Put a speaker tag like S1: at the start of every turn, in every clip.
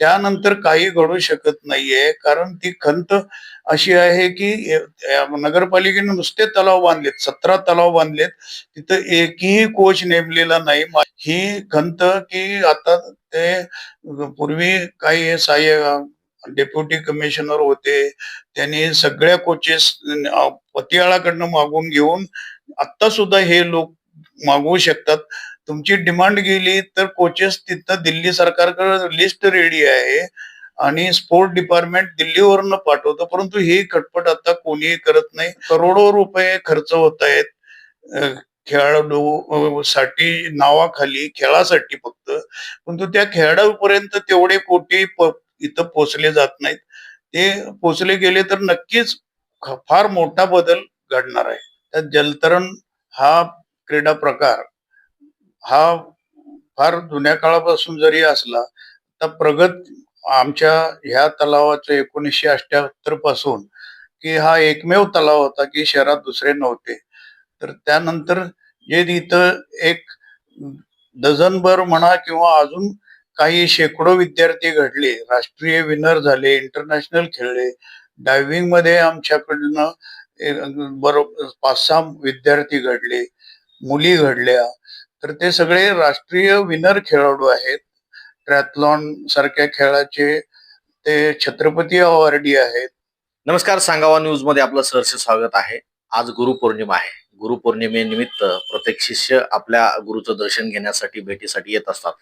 S1: त्यानंतर काही घडू शकत नाहीये. कारण ती खंत अशी आहे की नगरपालिकेने नुसते तलाव बांधलेत सतरा तलाव बांधलेत. तिथं एकही कोच नेमलेला नाही. ही खंत की आता ते पूर्वी काही सहाय्य डेप्युटी कमिशनर होते. त्यांनी सगळ्या कोचेस पतियाळाकडनं मागून घेऊन आता सुद्धा हे लोक मागवू शकतात. तुमची डिमांड गेली तर कोचेस तिथं दिल्ली सरकारकडे लिस्ट रेडी आहे. आणि स्पोर्ट डिपार्टमेंट दिल्लीवरनं पाठवतं. परंतु ही खटपट आता कोणीही करत नाही. करोडो रुपये खर्च होत आहेत. खेळाडू साठी नावाखाली खेळासाठी फक्त. परंतु त्या खेळाडूपर्यंत तेवढे कोटी इथं पोचले जात नाहीत. ते पोचले गेले तर नक्कीच फार मोठा बदल घडणार आहे. त्यात जलतरण हा क्रीडा प्रकार हा फार जुन्या काळापासून जरी असला तर प्रगत आमच्या ह्या तलावाचं एकोणीसशे अठ्याहत्तरपासून की हा एकमेव तलाव होता की शहरात दुसरे नव्हते. तर त्यानंतर जे इथं एक डझनभर म्हणा किंवा अजून काही शेकडो विद्यार्थी घडले राष्ट्रीय विनर झाले इंटरनॅशनल खेळले डायव्हिंगमध्ये आमच्याकडनं बरोबर पाच सहा विद्यार्थी घडले मुली घडल्या तर ते सगळे राष्ट्रीय विनर खेळाडू आहेत. ट्रॅथलॉन सारख्या खेळाचे ते छत्रपती अवॉर्डी आहेत.
S2: नमस्कार सांगावा न्यूजमध्ये आपलं सहर्ष स्वागत आहे. आज गुरुपौर्णिमा आहे. गुरुपौर्णिमेनिमित्त प्रत्येक शिष्य आपल्या गुरुचं दर्शन घेण्यासाठी भेटीसाठी येत असतात.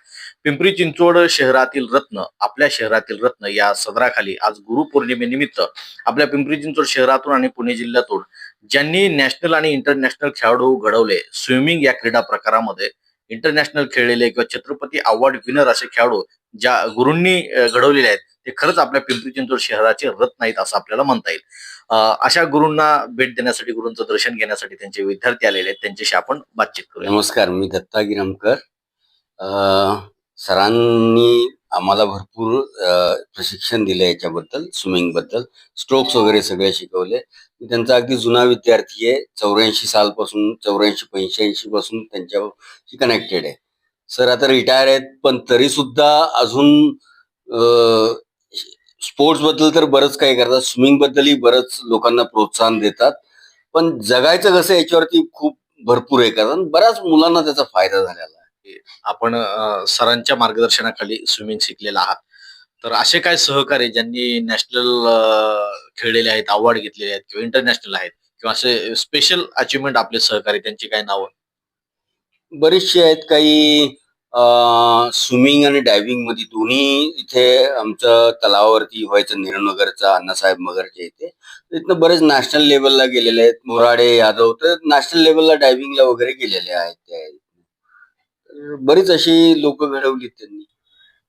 S2: पिंपरी चिंचवड शहरातील रत्न आपल्या शहरातील रत्न या सदराखाली आज गुरुपौर्णिमेनिमित्त आपल्या पिंपरी चिंचवड शहरातून आणि पुणे जिल्ह्यातून ज्यांनी नॅशनल आणि इंटरनॅशनल खेळाडू घडवले स्विमिंग या क्रीडा प्रकारामध्ये इंटरनॅशनल खेळलेले किंवा छत्रपती अवॉर्ड विनर असे खेळाडू ज्या गुरूंनी घडवलेल्या घडवलेले आहेत ते खरंच आपल्या पिंपरी चिंचवड शहराचे रथ नाहीत असं आपल्याला म्हणता येईल. अं, अशा गुरूंना भेट देण्यासाठी गुरूंचं दर्शन घेण्यासाठी त्यांचे विद्यार्थी आलेले आहेत. त्यांच्याशी आपण बातचीत करू
S3: नमस्कार मी दत्ता गिरमकर. अ, सरांनी आम्हाला भरपूर प्रशिक्षण दिलं याच्याबद्दल स्विमिंगबद्दल स्ट्रोक्स वगैरे सगळे शिकवले. मी त्यांचा अगदी जुना विद्यार्थी आहे. चौऱ्याऐंशी सालपासून चौऱ्याऐंशी पंच्याऐंशी पासून त्यांच्याशी कनेक्टेड आहे. सर आता रिटायर आहेत पण तरी सुद्धा अजून स्पोर्ट्सबद्दल तर बरंच काही करतात स्विमिंग बद्दलही बरंच लोकांना प्रोत्साहन देतात. पण जगायचं कसं याच्यावरती खूप भरपूर आहे कारण बऱ्याच मुलांना त्याचा फायदा झालेला आहे.
S2: आपण सरांच्या मार्गदर्शनाखाली स्विमिंग शिकलेला आहात. तर असे काय सहकारी ज्यांनी नॅशनल खेळलेले आहेत अवॉर्ड घेतलेले आहेत किंवा इंटरनॅशनल आहेत किंवा असे स्पेशल अचिव्हमेंट आपले सहकारी त्यांची काय नावं?
S3: बरेचसे आहेत. काही स्विमिंग आणि डायव्हिंगमध्ये दोन्ही इथे आमचं तलावावरती व्हायचं नेहरूनगरचा अण्णासाहेब मगरच्या इथे. तिथनं बरेच नॅशनल लेवलला गेलेले आहेत. मोराडे यादव तर नॅशनल लेवलला डायव्हिंगला वगैरे गेलेले आहेत त्या बरीच अशी लोक घडवलीत त्यांनी.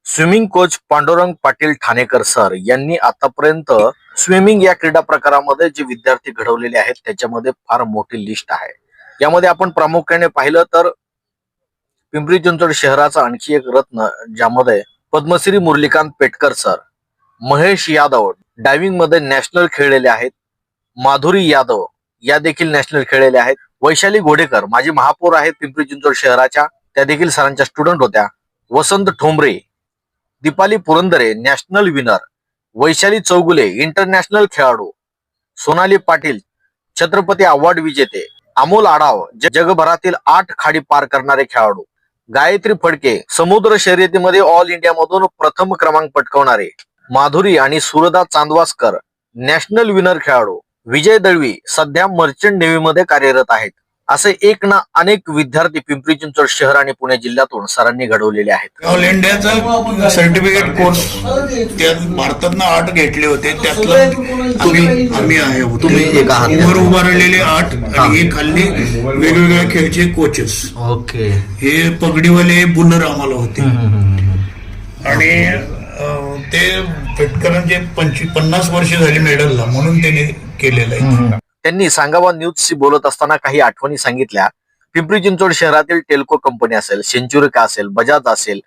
S2: Swimming coach Pandurang Patil Thanekar sir यांनी आतापर्यंत स्विमिंग या क्रीडा प्रकारामध्ये जे विद्यार्थी घडवलेले आहेत त्याच्यामध्ये फार मोठी लिस्ट आहे. यामध्ये आपण प्रामुख्याने पाहिलं तर पिंपरी चिंचवड शहराचा आणखी एक रत्न ज्यामध्ये पद्मश्री मुरलीकांत पेटकर सर महेश यादव डायव्हिंगमध्ये नॅशनल खेळलेले आहेत माधुरी यादव या देखील नॅशनल खेळलेल्या आहेत वैशाली घोडेकर माजी महापौर आहेत पिंपरी चिंचवड शहराच्या त्या देखील सरांच्या स्टुडंट होत्या Vasant Thombare Deepali Purandare national winner Vaishali Chougule international खेळाडू सोनाली पाटील छत्रपती अवॉर्ड विजेते अमोल आढाव ज- जगभरातील आठ खाडी पार करणारे खेळाडू गायत्री फडके समुद्र शर्यतीमध्ये ऑल इंडियामधून प्रथम क्रमांक पटकावणारे माधुरी आणि सुरदा चांदवासकर नॅशनल विनर खेळाडू. विजय दळवी सध्या मर्चंट नेव्हीमध्ये कार्यरत आहेत. असे एक ना अनेक विद्यार्थी पिंपरी चिंचवड शहर आणि पुणे जिल्ह्यातून सरांनी घडवलेले आहेत.
S1: ऑल इंडियाचा सर्टिफिकेट कोर्स त्यात भारतातनं आठ घेतले होते. त्यातलं आम्ही आम्ही आहे.
S2: तुम्ही एक आहात.
S1: वर उभारलेले आठ आणि हे. खाल्ली वेगवेगळ्या खेळचे कोचेस
S2: ओके.
S1: हे पगडीवाले बुलर आम्हाला होते. आणि ते पेटकरांचे पंचवीस पन्नास वर्ष झाली मेडलला म्हणून त्यांनी केलेलं आहे.
S2: त्यांनी सांगावा न्यूजशी बोलत असताना काही आठवणी सांगितल्या. पिंपरी चिंचवड शहरातील टेल्को कंपनी असेल सेंचुरिका असेल बजाज असेल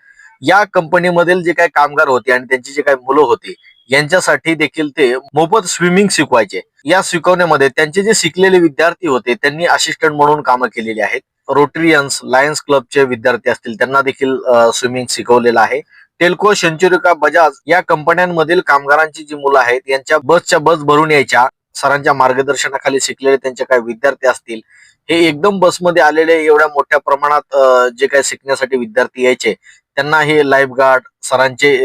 S2: या कंपनीमधील जे काही कामगार होते आणि त्यांची जे काही मुलं होती यांच्यासाठी देखील ते मोफत स्विमिंग शिकवायचे. या शिकवण्यामध्ये त्यांचे जे शिकलेले विद्यार्थी होते त्यांनी असिस्टंट म्हणून कामं केलेली आहेत. रोटरियन्स लायन्स क्लबचे विद्यार्थी असतील त्यांना देखील स्विमिंग शिकवलेलं आहे. टेल्को सेंचुरिका बजाज या कंपन्यांमधील कामगारांची जी मुलं आहेत यांच्या बसच्या बस भरून यायच्या. सरांच्या मार्गदर्शनाखाली शिकलेले त्यांचे काही विद्यार्थी असतील हे एकदम बसमध्ये आलेले एवढ्या मोठ्या प्रमाणात जे काही शिकण्यासाठी विद्यार्थी यायचे त्यांना हे लाईफ गार्ड सरांचे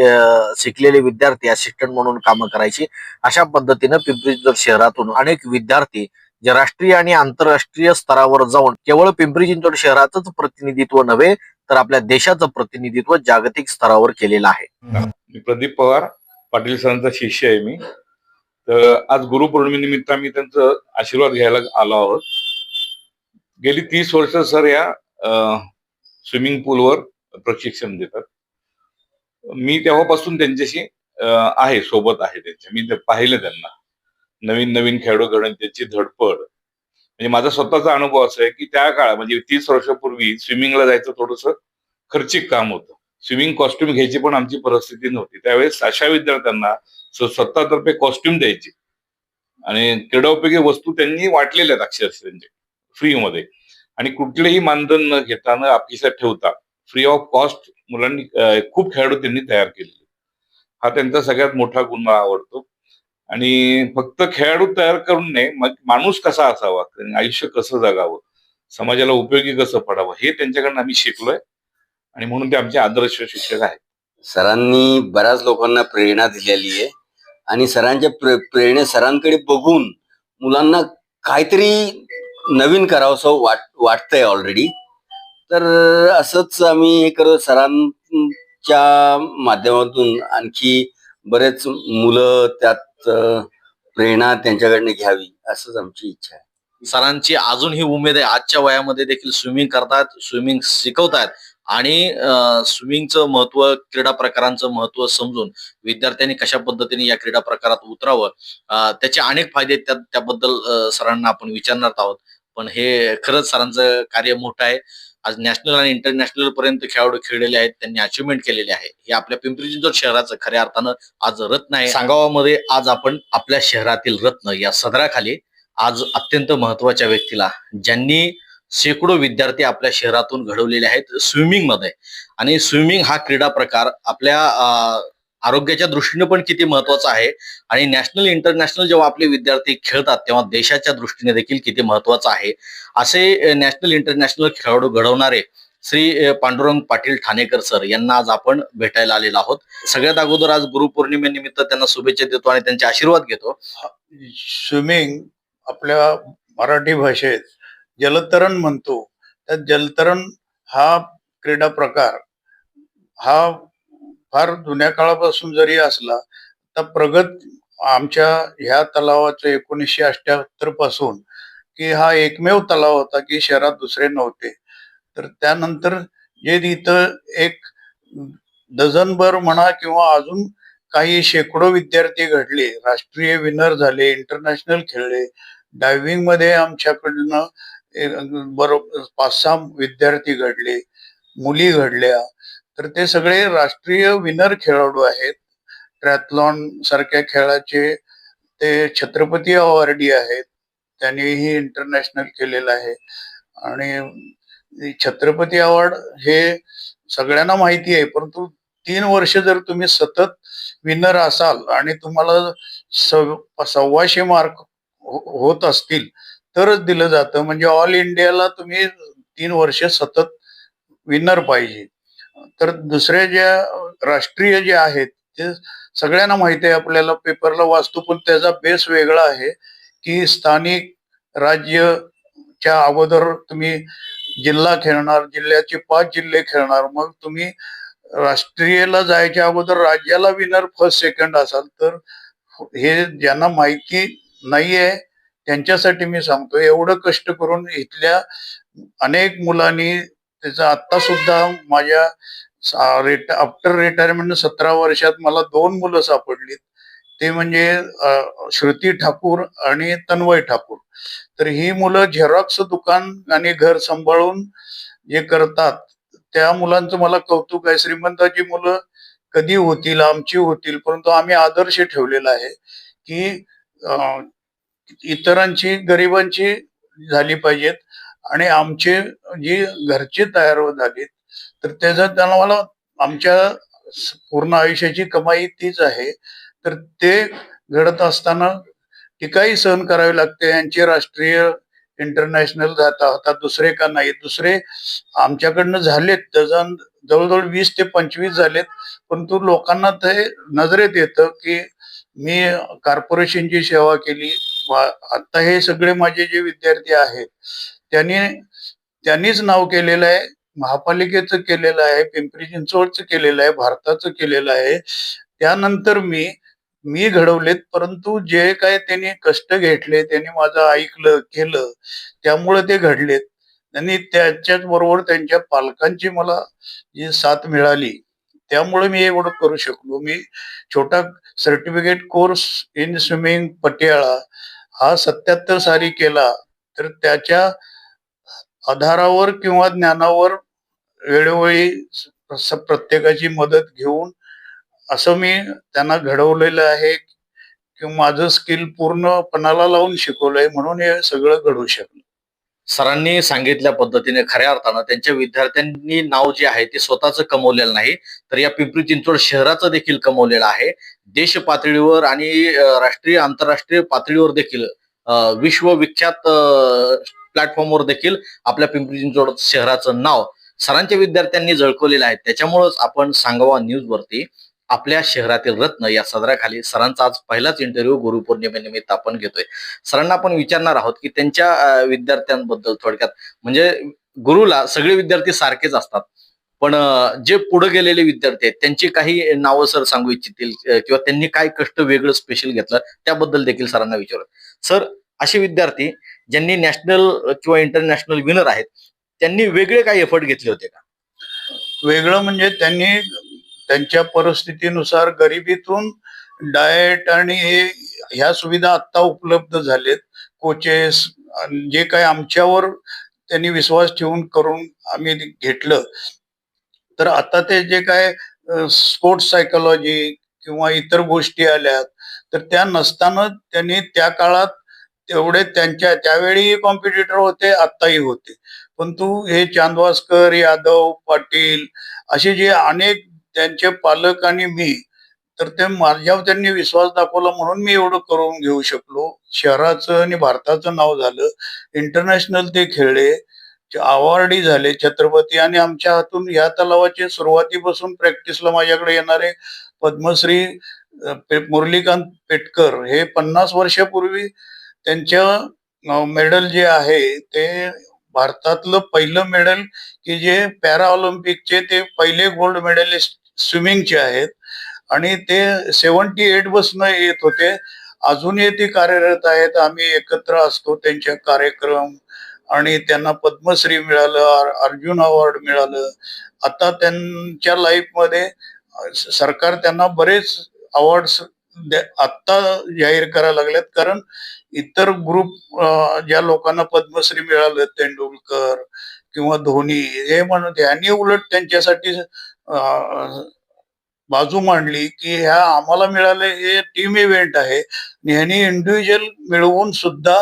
S2: शिकलेले विद्यार्थी असिस्टंट म्हणून कामं करायची. अशा पद्धतीनं पिंपरी चिंचवड शहरातून अनेक विद्यार्थी जे राष्ट्रीय आणि आंतरराष्ट्रीय स्तरावर जाऊन केवळ पिंपरी चिंचवड शहराचंच प्रतिनिधित्व नव्हे तर आपल्या देशाचं प्रतिनिधित्व जागतिक स्तरावर केलेलं आहे.
S4: प्रदीप पवार पाटील सरांचा शिष्य आहे मी. तर आज गुरुपौर्णिमेनिमित्त आम्ही त्यांचं आशीर्वाद घ्यायला आलो आहोत. गेली तीस वर्ष सर या स्विमिंग पूलवर प्रशिक्षण देतात. मी तेव्हापासून त्यांच्याशी आहे सोबत आहे त्यांच्या मी ते पाहिलं त्यांना. नवीन नवीन खेळाडू घडण त्यांची धडपड. म्हणजे माझा स्वतःचा अनुभव असा आहे की त्या काळात म्हणजे तीस वर्षापूर्वी स्विमिंगला जायचं थोडस खर्चिक काम होतं. स्विमिंग कॉस्ट्युम घ्यायची पण आमची परिस्थिती नव्हती. त्यावेळेस अशा विद्यार्थ्यांना स्वतःतर्फे कॉस्ट्युम द्यायची. आणि क्रीडापैकी वस्तू त्यांनी वाटलेल्या आहेत अक्षरशः. त्यांचे फ्रीमध्ये आणि कुठलेही मानधन न घेता न आपलीसात ठेवता फ्री ऑफ कॉस्ट मुलांनी खूप खेळाडू त्यांनी तयार केलेले हा त्यांचा सगळ्यात मोठा गुण मला आवडतो. आणि फक्त खेळाडू तयार करून नाही मग माणूस कसा असावा आयुष्य कसं जगावं समाजाला उपयोगी कसं पडावं हे त्यांच्याकडनं आम्ही शिकलोय. आणि म्हणून ते आमचे आदर्श शिक्षक आहेत.
S3: सरांनी बऱ्याच लोकांना प्रेरणा दिलेली आहे. आणि सरांच्या प्रे प्रेरणे सरांकडे बघून मुलांना काहीतरी नवीन करावंसं वाट वाटतंय ऑलरेडी तर असंच आम्ही हे करत सरांच्या माध्यमातून आणखी बरेच मुलं त्यात प्रेरणा त्यांच्याकडनं घ्यावी असंच आमची इच्छा आहे.
S2: सरांची अजूनही उमेद आहे आजच्या वयामध्ये देखील स्विमिंग करतात स्विमिंग शिकवतात. आणि स्विमिंगचं महत्त्व क्रीडा प्रकारांचं महत्त्व समजून विद्यार्थ्यांनी कशा पद्धतीने या क्रीडा प्रकारात उतरावं त्याचे अनेक फायदे आहेत, त्याबद्दल सरांना आपण विचारणार आहोत. पण हे खरंच सरांचं कार्य मोठं आहे. आज नॅशनल आणि इंटरनॅशनल पर्यंत खेळाडू खेळलेले आहेत त्यांनी अचिव्हमेंट केलेले आहे. हे आपल्या पिंपरी चिंचवड शहराचं खऱ्या अर्थानं आज रत्न आहे. सांगावामध्ये आज आपण आपल्या शहरातील रत्न या सदराखाली आज अत्यंत महत्त्वाच्या व्यक्तीला ज्यांनी शेकडो विद्यार्थी आपल्या शहरातून घडवलेले आहेत स्विमिंगमध्ये. आणि स्विमिंग हा क्रीडा प्रकार आपल्या आरोग्याच्या दृष्टीने पण किती महत्त्वाचा आहे. आणि नॅशनल इंटरनॅशनल जेव्हा आपले विद्यार्थी खेळतात तेव्हा देशाच्या दृष्टीने देखील किती महत्वाचं आहे. असे नॅशनल इंटरनॅशनल खेळाडू घडवणारे श्री पांडुरंग पाटील ठाणेकर सर यांना आज आपण भेटायला आलेलो आहोत. सगळ्यात अगोदर आज गुरुपौर्णिमेनिमित्त त्यांना शुभेच्छा देतो आणि त्यांचे आशीर्वाद घेतो.
S1: स्विमिंग आपल्या मराठी भाषेत जलतरण म्हणतो. त्या जलतरण हा क्रीडा प्रकार हा फार जुन्या काळापासून जरी असला तर प्रगत आमच्या ह्या तलावाचं एकोणीसशे अठ्याहत्तरपासून की हा एकमेव तलाव होता की शहरात दुसरे नव्हते. तर त्यानंतर जे इथं एक डझनभर म्हणा किंवा अजून काही शेकडो विद्यार्थी घडले राष्ट्रीय विनर झाले इंटरनॅशनल खेळले डायव्हिंगमध्ये आमच्याकडनं बरोबर पाच सहा विद्यार्थी घडले मुली घडल्या तर ते सगळे राष्ट्रीय विनर खेळाडू आहेत. ट्रॅथलॉन सारख्या खेळाचे ते छत्रपती अवॉर्डी आहेत. त्यांनीही इंटरनॅशनल केलेलं आहे. आणि छत्रपती अवॉर्ड हे सगळ्यांना माहिती आहे परंतु तीन वर्ष जर तुम्ही सतत विनर असाल आणि तुम्हाला सव्वाशे मार्क हो-, होत असतील तरच दिलं जातं. म्हणजे ऑल इंडियाला तुम्ही तीन वर्ष सतत विनर पाहिजे. तर दुसऱ्या ज्या राष्ट्रीय जे आहेत ते सगळ्यांना माहिती आहे. आपल्याला पेपरला वाचतो पण त्याचा बेस वेगळा आहे की स्थानिक राज्यच्या अगोदर तुम्ही जिल्हा खेळणार जिल्ह्याचे पाच जिल्हे खेळणार. मग तुम्ही राष्ट्रीयला जायच्या अगोदर राज्याला विनर फर्स्ट सेकंड असाल तर हे ज्यांना माहिती नाहीये त्यांच्यासाठी मी सांगतो एवढं कष्ट करून इथल्या अनेक मुलांनी त्याचा आता सुद्धा माझ्या आफ्टर रिटायरमेंट सतरा वर्षात मला दोन मुलं सापडलीत. ते म्हणजे श्रुती ठाकूर आणि तन्वय ठाकूर. तर ही मुलं झेरॉक्स दुकान आणि घर सांभाळून जे करतात त्या मुलांचं मला कौतुक आहे. श्रीमंताची मुलं कधी होतील आमची होतील परंतु आम्ही आदर्श ठेवलेला आहे की इतरांची गरिबांची झाली पाहिजेत. आणि आमचे जी घरचे तयार झालीत तर त्याचा त्यांना मला आमच्या पूर्ण आयुष्याची कमाई तीच आहे तर ते घडत असताना टीकाही सहन करावी लागते. यांचे राष्ट्रीय इंटरनॅशनल जाता आता दुसरे का नाही दुसरे आमच्याकडनं झालेत. डझन जवळजवळ वीस ते पंचवीस झालेत. परंतु लोकांना ते नजरेत येतं की मी कॉर्पोरेशनची सेवा केली आता हे सगळे माझे जे विद्यार्थी आहेत त्यांनी त्यांनीच नाव केलेलं आहे महापालिकेचं केलेलं आहे पिंपरी चिंचवडचं केलेलं आहे भारताचं केलेलं आहे. त्यानंतर मी मी घडवलेत परंतु जे काय त्यांनी कष्ट घेतले त्यांनी माझं ऐकलं केलं त्यामुळे ते घडलेत. त्यांनी त्याच्याच बरोबर त्यांच्या पालकांची मला जी साथ मिळाली त्यामुळे मी एवढं करू शकलो. मी छोटा certificate course in swimming Patiala हा सत्याहत्तर साली केला तर त्याच्या आधारावर किंवा ज्ञानावर वेळोवेळी प्रत्येकाची मदत घेऊन असं मी त्यांना घडवलेलं आहे किंवा माझं स्किल पूर्णपणाला लावून शिकवलंय म्हणून हे सगळं घडू शकलं.
S2: सरांनी सांगितल्या पद्धतीने खऱ्या अर्थानं त्यांच्या विद्यार्थ्यांनी नाव जे आहे ते स्वतःच कमवलेलं नाही. तर या पिंपरी चिंचवड शहराचं देखील कमवलेलं आहे. देश पातळीवर आणि राष्ट्रीय आंतरराष्ट्रीय पातळीवर देखील विश्वविख्यात प्लॅटफॉर्मवर देखील आपल्या पिंपरी चिंचवड शहराचं नाव सरांच्या विद्यार्थ्यांनी झळकवलेलं आहे. त्याच्यामुळेच आपण सांगवा न्यूजवरती. आपल्या शहरातील रत्न या सदराखाली सरांचा आज पहिलाच इंटरव्ह्यू गुरुपौर्णिमेनिमित्त आपण घेतोय. सरांना आपण विचारणार आहोत की त्यांच्या विद्यार्थ्यांबद्दल थोडक्यात. म्हणजे गुरुला सगळे विद्यार्थी सारखेच असतात. पण जे पुढे गेलेले विद्यार्थी आहेत त्यांची काही नावं सर सांगू इच्छितील किंवा त्यांनी काय कष्ट वेगळं स्पेशल घेतलं त्याबद्दल देखील सरांना विचारत सर असे विद्यार्थी ज्यांनी नॅशनल किंवा इंटरनॅशनल विनर आहेत त्यांनी वेगळे काही एफर्ट घेतले होते का?
S1: वेगळं म्हणजे त्यांनी त्यांच्या परिस्थितीनुसार गरिबीतून डाएट आणि हे ह्या सुविधा आता उपलब्ध झालेत. कोचेस जे काय आमच्यावर त्यांनी विश्वास ठेवून करून आम्ही घेतलं. तर आता ते जे काय स्पोर्ट्स सायकोलॉजी किंवा इतर गोष्टी आल्यात तर त्या नसताना त्यांनी त्या काळात तेवढे त्यांच्या त्यावेळी कॉम्पिटिटर होते आत्ताही होते. परंतु हे चांदवासकर यादव पाटील असे जे अनेक त्यांचे पालक आणि मी तर ते माझ्यावर त्यांनी विश्वास दाखवला म्हणून मी एवढं करून घेऊ शकलो. शहराचं आणि भारताचं नाव झालं. इंटरनॅशनल ते खेळले. अवॉर्डही झाले. छत्रपती आणि आमच्या हातून या तलावाचे सुरुवातीपासून प्रॅक्टिसला माझ्याकडे येणारे पद्मश्री पे- मुरलीकांत पेटकर हे पन्नास वर्षापूर्वी त्यांच्या मेडल जे आहे ते भारतातलं पहिलं मेडल की जे पॅरा ऑलिम्पिकचे ते पहिले गोल्ड मेडलिस्ट स्विमिंगचे आहेत. आणि ते सेवन्टी एट बसनं येत होते. अजूनही ते कार्यरत आहेत. आम्ही एकत्र असतो त्यांच्या कार्यक्रम. आणि त्यांना पद्मश्री मिळालं अर्जुन अवॉर्ड मिळालं. आता त्यांच्या लाईफमध्ये सरकार त्यांना बरेच अवॉर्ड्स आत्ता जाहीर करायला लागलेत. कारण इतर ग्रुप ज्या लोकांना पद्मश्री मिळालं तेंडुलकर किंवा धोनी हे म्हणत यांनी उलट त्यांच्यासाठी बाजू मांडली की ह्या आम्हाला मिळाले हे टीम इव्हेंट आहे. आणि ह्यांनी इंडिव्हिज्युअल मिळवून सुद्धा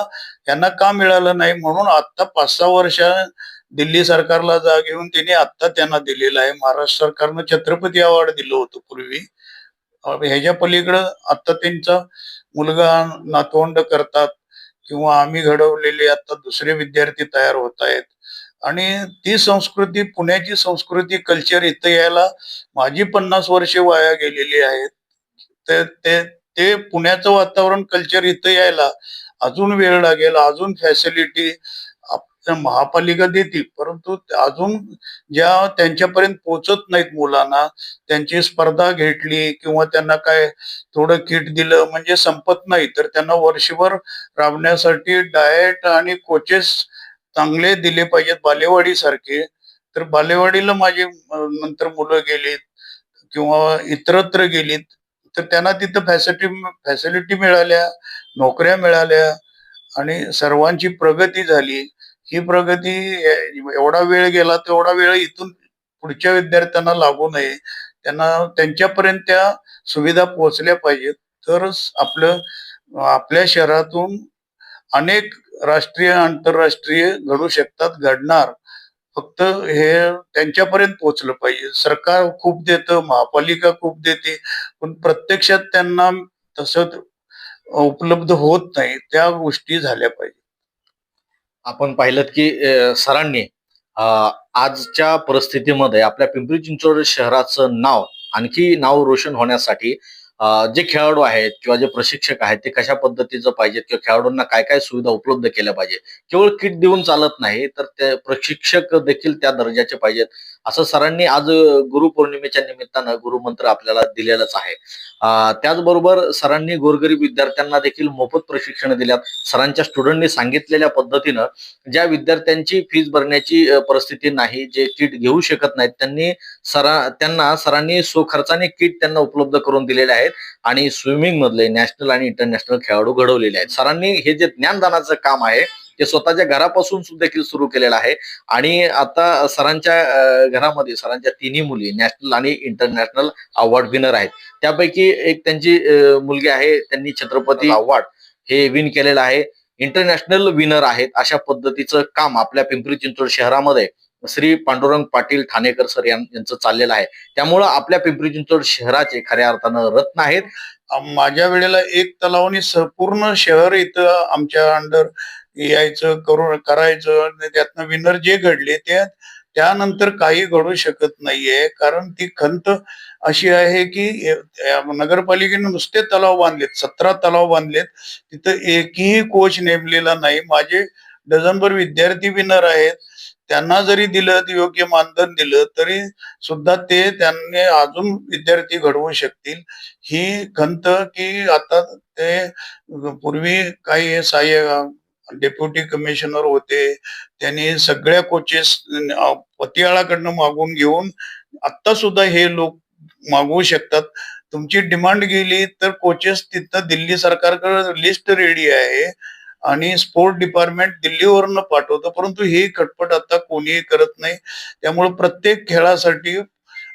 S1: यांना का मिळालं नाही? म्हणून आता पाच सहा वर्ष दिल्ली सरकारला जाग घेऊन त्यांनी आता त्यांना दिलेलं आहे. महाराष्ट्र सरकारनं छत्रपती अवॉर्ड दिलं होतं पूर्वी. ह्याच्या पलीकडं आता त्यांचा मुलगा नातवंड करतात किंवा आम्ही घडवलेले आता दुसरे विद्यार्थी तयार होत आहेत. आणि ती संस्कृती पुण्याची संस्कृती कल्चर इथं यायला माझी पन्नास वर्षे वाया गेलेली आहेत. ते ते ते पुण्याचं वातावरण कल्चर इथं यायला अजून वेळ लागेल अजून फॅसिलिटी महापालिका देतील. परंतु अजून ज्या त्यांच्यापर्यंत पोहोचत नाहीत मुलांना त्यांची स्पर्धा घेतली किंवा त्यांना काय थोडं किट दिलं म्हणजे संपत नाही तर त्यांना वर्षभर राबण्यासाठी डाएट आणि कोचेस चांगले दिले पाहिजेत बालेवाडीसारखे. तर बालेवाडीला माझे नंतर मुलं गेलीत किंवा इतरत्र गेलीत तर त्यांना तिथं फॅसिलिटी फॅसिलिटी मिळाल्या नोकऱ्या मिळाल्या आणि सर्वांची प्रगती झाली. ही प्रगती एवढा वेळ गेला तेवढा वेळ इथून पुढच्या विद्यार्थ्यांना लागू नये. त्यांना त्यांच्यापर्यंत त्या सुविधा पोहोचल्या पाहिजेत. तरच आपलं आपल्या शहरातून अनेक राष्ट्रीय आंतरराष्ट्रीय घडू शकतात घडणार. फक्त हे त्यांच्यापर्यंत पोहोचलं पाहिजे. सरकार खूप देतं महापालिका खूप देते पण प्रत्यक्षात त्यांना तसं उपलब्ध होत नाही. त्या गोष्टी झाल्या पाहिजे.
S2: आपण पाहिलं की सरांनी आजच्या परिस्थितीमध्ये आपल्या पिंपरी चिंचवड शहराचं नाव आणखी नाव रोशन होण्यासाठी जे खेळाडू आहेत किंवा जे प्रशिक्षक आहेत ते कशा पद्धतीचं पाहिजेत किंवा खेळाडूंना काय काय सुविधा उपलब्ध केल्या पाहिजे केवळ किट देऊन चालत नाही तर ते प्रशिक्षक देखील त्या दर्जाचे पाहिजेत. असं सरांनी आज गुरुपौर्णिमेच्या निमित्तानं गुरुमंत्र आपल्याला दिलेलाच आहे. त्याचबरोबर सरांनी गोरगरीब विद्यार्थ्यांना देखील मोफत प्रशिक्षण दिल्यात. सरांच्या स्टुडंटनी सांगितलेल्या पद्धतीनं ज्या विद्यार्थ्यांची फीस भरण्याची परिस्थिती नाही जे किट घेऊ शकत नाहीत त्यांनी सरा त्यांना सरांनी स्वखर्चाने किट त्यांना उपलब्ध करून दिलेले आहेत आणि स्विमिंग मधले नॅशनल आणि इंटरनॅशनल खेळाडू घडवलेले आहेत. सरांनी हे जे ज्ञानदानाचं काम आहे ते स्वतःच्या घरापासून देखील सुरू केलेलं आहे आणि आता सरांच्या घरामध्ये सरांच्या तिन्ही मुली नॅशनल आणि इंटरनॅशनल अवॉर्ड विनर आहेत. त्यापैकी एक त्यांची मुलगी आहे त्यांनी छत्रपती अवॉर्ड हे विन केलेलं आहे. इंटरनॅशनल विनर आहेत अशा पद्धतीचं काम आपल्या पिंपरी चिंचवड शहरामध्ये श्री पांडुरंग पाटील ठाणेकर सर यां- यांचं चाललेलं आहे. त्यामुळं आपल्या पिंपरी चिंचवड शहराचे खऱ्या अर्थानं रत्न आहेत.
S1: माझ्या वेळेला एक तलावाने संपूर्ण शहर इथं आमच्या अंडर यायचं करू करायचं त्यातनं विनर जे घडले ते त्यानंतर काही घडू शकत नाहीये. कारण ती खंत अशी आहे की नगरपालिकेने नुसते तलाव बांधलेत सतरा तलाव बांधलेत. तिथं एकही कोच नेमलेला नाही. माझे डझनभर विद्यार्थी विनर आहेत. त्यांना जरी दिलं योग्य मानधन दिलं तरी सुद्धा ते त्यांनी अजून विद्यार्थी घडवू शकतील. ही खंत की आता ते पूर्वी काही सहाय्य डेप्युटी कमिशनर होते त्यांनी सगळ्या कोचेस पतियाळाकडनं मागून घेऊन आता सुद्धा हे लोक मागवू शकतात. तुमची डिमांड गेली तर कोचेस तिथं दिल्ली सरकारकडे लिस्ट रेडी आहे. आणि स्पोर्ट डिपार्टमेंट दिल्लीवरनं पाठवतं परंतु ही खटपट आता कोणीही करत नाही. त्यामुळे प्रत्येक खेळासाठी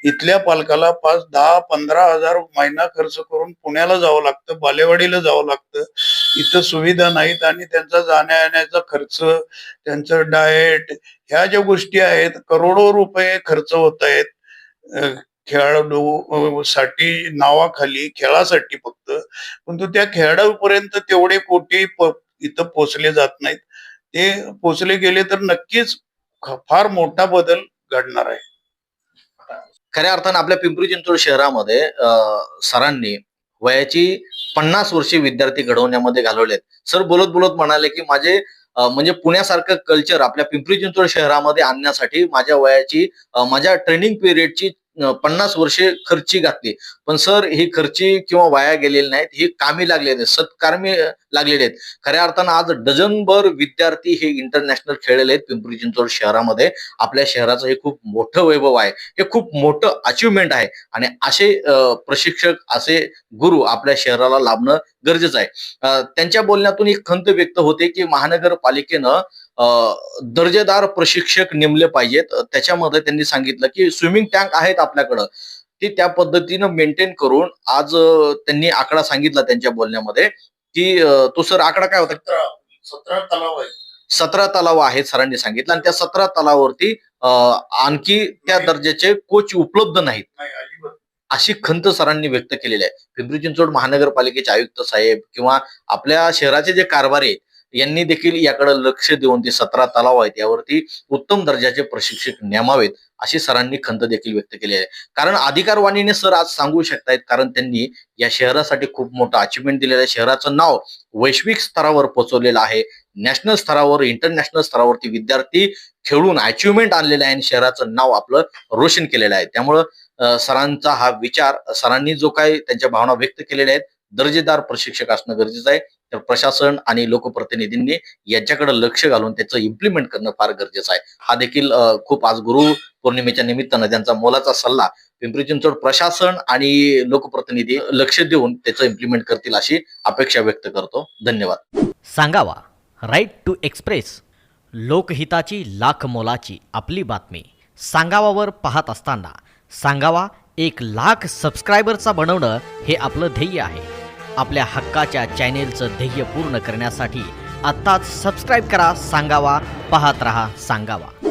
S1: इथल्या पालकाला पाच दहा पंधरा हजार महिना खर्च करून पुण्याला जावं लागतं बालेवाडीला जावं लागतं. इथं सुविधा नाहीत आणि त्यांचा जाण्या येण्याचा खर्च त्यांचं डाएट ह्या ज्या गोष्टी आहेत करोडो रुपये खर्च होत आहेत. खेळाडू साठी नावाखाली खेळासाठी फक्त. परंतु त्या खेळाडूपर्यंत तेवढे कोटी तिथं इथं पोचले जात नाहीत. ते पोचले गेले तर नक्कीच फार मोठा बदल घडणार आहे.
S2: खऱ्या अर्थानं आपल्या पिंपरी चिंचवड शहरामध्ये सरांनी वयाची पन्नास वर्षे विद्यार्थी घडवण्यामध्ये घालवलेत. सर बोलत बोलत म्हणाले की माझे म्हणजे पुण्यासारखं कल्चर आपल्या पिंपरी चिंचवड शहरामध्ये आणण्यासाठी माझ्या वयाची माझ्या ट्रेनिंग पिरियडची पन्नास वर्षे खर्ची घातली. पण सर ही खर्ची किंवा वाया गेलेली नाहीत ही कामी लागलेली आहेत सत्कारमी लागलेले आहेत. खऱ्या अर्थानं आज डझनभर विद्यार्थी हे इंटरनॅशनल खेळलेले आहेत पिंपरी चिंचवड शहरामध्ये. आपल्या शहराचं हे खूप मोठं वैभव आहे. हे खूप मोठं अचिव्हमेंट आहे. आणि असे प्रशिक्षक असे गुरु आपल्या शहराला लाभणं गरजेचं आहे. त्यांच्या बोलण्यातून एक खंत व्यक्त होते की महानगरपालिकेनं दर्जेदार प्रशिक्षक नेमले पाहिजेत. त्याच्यामध्ये त्यांनी सांगितलं की स्विमिंग टँक आहेत आपल्याकडं. ते त्या पद्धतीनं मेंटेन करून आज त्यांनी आकडा सांगितला त्यांच्या बोलण्यामध्ये की तो सर आकडा काय होता?
S1: सतरा तलाव आहे
S2: सतरा तलाव आहेत सरांनी सांगितलं आणि त्या सतरा तलावावरती आणखी त्या दर्जाचे कोच उपलब्ध नाहीत. अशी खंत सरांनी व्यक्त केलेली आहे. पिंपरी चिंचवड महानगरपालिकेचे आयुक्त साहेब किंवा आपल्या शहराचे जे कारभारी आहेत यांनी देखील याकडे लक्ष देऊन ते सतरा तलाव आहेत यावरती उत्तम दर्जाचे प्रशिक्षक नेमावेत अशी सरांनी खंत देखील व्यक्त केली आहे. कारण अधिकारवाणीने सर आज सांगू शकतायत कारण त्यांनी या शहरासाठी खूप मोठं अचिव्हमेंट दिलेलं आहे. शहराचं नाव वैश्विक स्तरावर पोहोचवलेलं आहे. नॅशनल स्तरावर इंटरनॅशनल स्तरावरती विद्यार्थी खेळून अचिव्हमेंट आणलेलं आहे आणि शहराचं नाव आपलं रोशन केलेलं आहे. त्यामुळं सरांचा हा विचार सरांनी जो काही त्यांच्या भावना व्यक्त केलेल्या आहेत दर्जेदार प्रशिक्षक असणं गरजेचं आहे. तर प्रशासन आणि लोकप्रतिनिधींनी यांच्याकडे लक्ष घालून त्याचं इम्प्लिमेंट करणं फार गरजेचं आहे. हा देखील खूप आज गुरु पौर्णिमेच्या निमित्तानं त्यांचा मोलाचा सल्ला पिंपरी चिंचवड प्रशासन आणि लोकप्रतिनिधी लक्ष देऊन त्याचं इम्प्लिमेंट करतील अशी अपेक्षा व्यक्त करतो. धन्यवाद.
S5: सांगावा राईट टू एक्सप्रेस लोकहिताची लाख मोलाची आपली बातमी. सांगावावर पाहत असताना सांगावा एक लाख सबस्क्रायबरचा बनवणं हे आपलं ध्येय आहे. आपल्या हक्काच्या चॅनेलचं ध्येय पूर्ण करण्यासाठी आत्ताच सबस्क्राईब करा सांगावा पाहत रहा सांगावा.